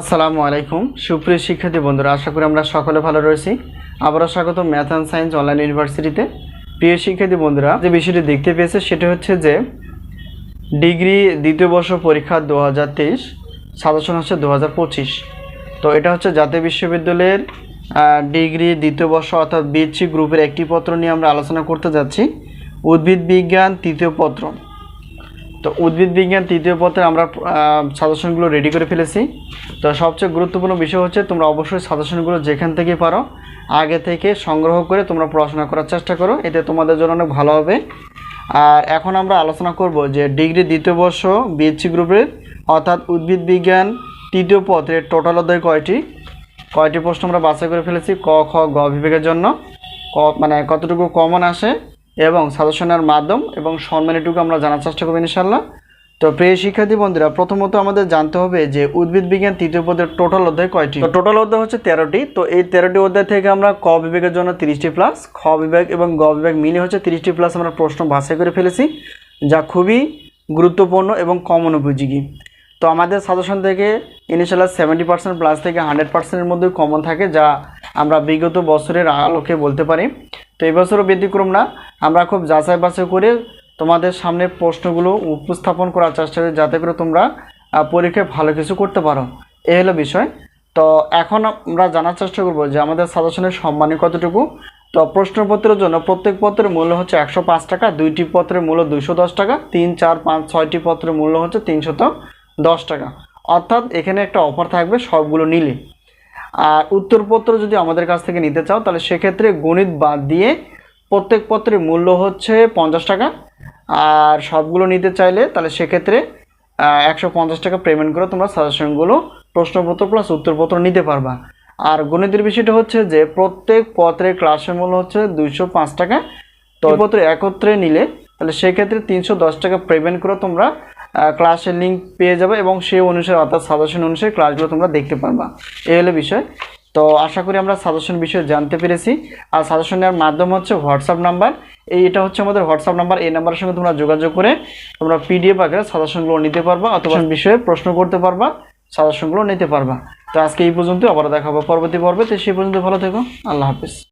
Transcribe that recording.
আসসালামু আলাইকুম। সুপ্রিয় শিক্ষার্থী বন্ধুরা, আশা করি আমরা সকলে ভালো রয়েছি। আবারও স্বাগত ম্যাথ অ্যান্ড সায়েন্স অনলাইন ইউনিভার্সিটিতে। প্রিয় শিক্ষার্থী বন্ধুরা, যে বিষয়টি দেখতে পেয়েছে সেটা হচ্ছে যে ডিগ্রি দ্বিতীয় বর্ষ পরীক্ষা দু হাজার তেইশ সাজেশন হচ্ছে দু হাজার পঁচিশ। তো এটা হচ্ছে জাতীয় বিশ্ববিদ্যালয়ের ডিগ্রি দ্বিতীয় বর্ষ অর্থাৎ বিএসসি গ্রুপের একটি পত্র নিয়ে আমরা আলোচনা করতে যাচ্ছি। উদ্ভিদ বিজ্ঞান তৃতীয় পত্র। তো উদ্ভিদ বিজ্ঞান তৃতীয় পত্রে আমরা সাজেশনগুলো রেডি করে ফেলেছি। তো সবচেয়ে গুরুত্বপূর্ণ বিষয় হচ্ছে তোমরা অবশ্যই সাজেশনগুলো যেখান থেকে পারো, আগে থেকে সংগ্রহ করে তোমরা পড়াশোনা করার চেষ্টা করো, এতে তোমাদের জন্য অনেক ভালো হবে। আর এখন আমরা আলোচনা করব যে ডিগ্রি দ্বিতীয় বর্ষ বিএসসি গ্রুপের অর্থাৎ উদ্ভিদ বিজ্ঞান তৃতীয় পত্রের টোটাল অধ্যায় কয়টি? কয়টি প্রশ্ন আমরা বাছাই করে ফেলেছি, ক, খ, গ বিভাগের জন্য। ক মানে কতটুকু কমন আসে? এবং সাজেশনের মাধ্যম এবং সম্মানিটুকু আমরা জানার চেষ্টা করব ইনশাল্লাহ তো প্রিয় শিক্ষার্থী বন্ধুরা, প্রথমত আমাদের জানতে হবে যে উদ্ভিদ বিজ্ঞান তৃতীয় পদের টোটাল অধ্যায় কয়টি? তো টোটাল অধ্যায় হচ্ছে তেরোটি। তো এই তেরোটি অধ্যায় থেকে আমরা ক বিভাগের জন্য তিরিশটি প্লাস খ বিভাগ এবং গ বিভাগ মিলে হচ্ছে তিরিশটি প্লাস আমরা প্রশ্ন বাছাই করে ফেলেছি, যা খুবই গুরুত্বপূর্ণ এবং কমন উপযোগী। তো আমাদের সাজেশন থেকে ইনিশিয়াল সেভেন্টি পার্সেন্ট প্লাস থেকে হান্ড্রেড পার্সেন্টের মধ্যে কমন থাকে, যা আমরা বিগত বছরের আলোকে বলতে পারি। তো এই বছরও ব্যতিক্রম না। আমরা খুব যাচাই বাছাই করে তোমাদের সামনে প্রশ্নগুলো উপস্থাপন করার চেষ্টা করি যাতে করে তোমরা পরীক্ষায় ভালো কিছু করতে পারো। এ হলো বিষয়। তো এখন আমরা জানার চেষ্টা করব যে আমাদের সাজেশনের সম্মানী কতটুকু? তো প্রশ্নপত্রের জন্য প্রত্যেক পত্রের মূল্য হচ্ছে একশো পাঁচ টাকা, দুইটি পত্রের মূল্য দুইশো দশ টাকা, তিন, চার, পাঁচ, ছয়টি পত্রের মূল্য হচ্ছে তিনশত দশ টাকা। অর্থাৎ এখানে একটা অফার থাকবে সবগুলো নিলে। আর উত্তরপত্র যদি আমাদের কাছ থেকে নিতে চাও, তাহলে সেক্ষেত্রে গণিত বাদ দিয়ে প্রত্যেক পত্রের মূল্য হচ্ছে পঞ্চাশ টাকা। আর সবগুলো নিতে চাইলে তাহলে সেক্ষেত্রে একশো পঞ্চাশ টাকা পেমেন্ট করে তোমরা সাজেশনগুলো প্রশ্নপত্র প্লাস উত্তরপত্র নিতে পারবা। আর গণিতের বিষয়টা হচ্ছে যে, প্রত্যেক পত্রের ক্লাসের মূল্য হচ্ছে দুইশো পাঁচ টাকা। তো পত্র একত্রে নিলে, তাহলে সেক্ষেত্রে তিনশো দশ টাকা পেমেন্ট করে তোমরা ক্লাসের লিঙ্ক পেয়ে যাবে এবং সেই অনুসারে অর্থাৎ সাজেশন অনুসারে ক্লাসগুলো তোমরা দেখতে পারবা। এই হলো বিষয়। তো আশা করি আমরা সাজেশন বিষয়ে জানতে পেরেছি। আর সাজেশনের মাধ্যম হচ্ছে হোয়াটসঅ্যাপ নাম্বার এই এটা হচ্ছে আমাদের হোয়াটসঅ্যাপ নাম্বার এই নাম্বারের সঙ্গে তোমরা যোগাযোগ করে তোমরা পিডিএফ আকারে সাজেশনগুলো নিতে পারবা অথবা বিষয়ে প্রশ্ন করতে পারবা সাজেশনগুলো নিতে পারবা। তো আজকে এই পর্যন্ত আবার দেখাবো পরবর্তী পর্বে। তো সেই পর্যন্ত ভালো থেকো। আল্লাহ হাফিজ।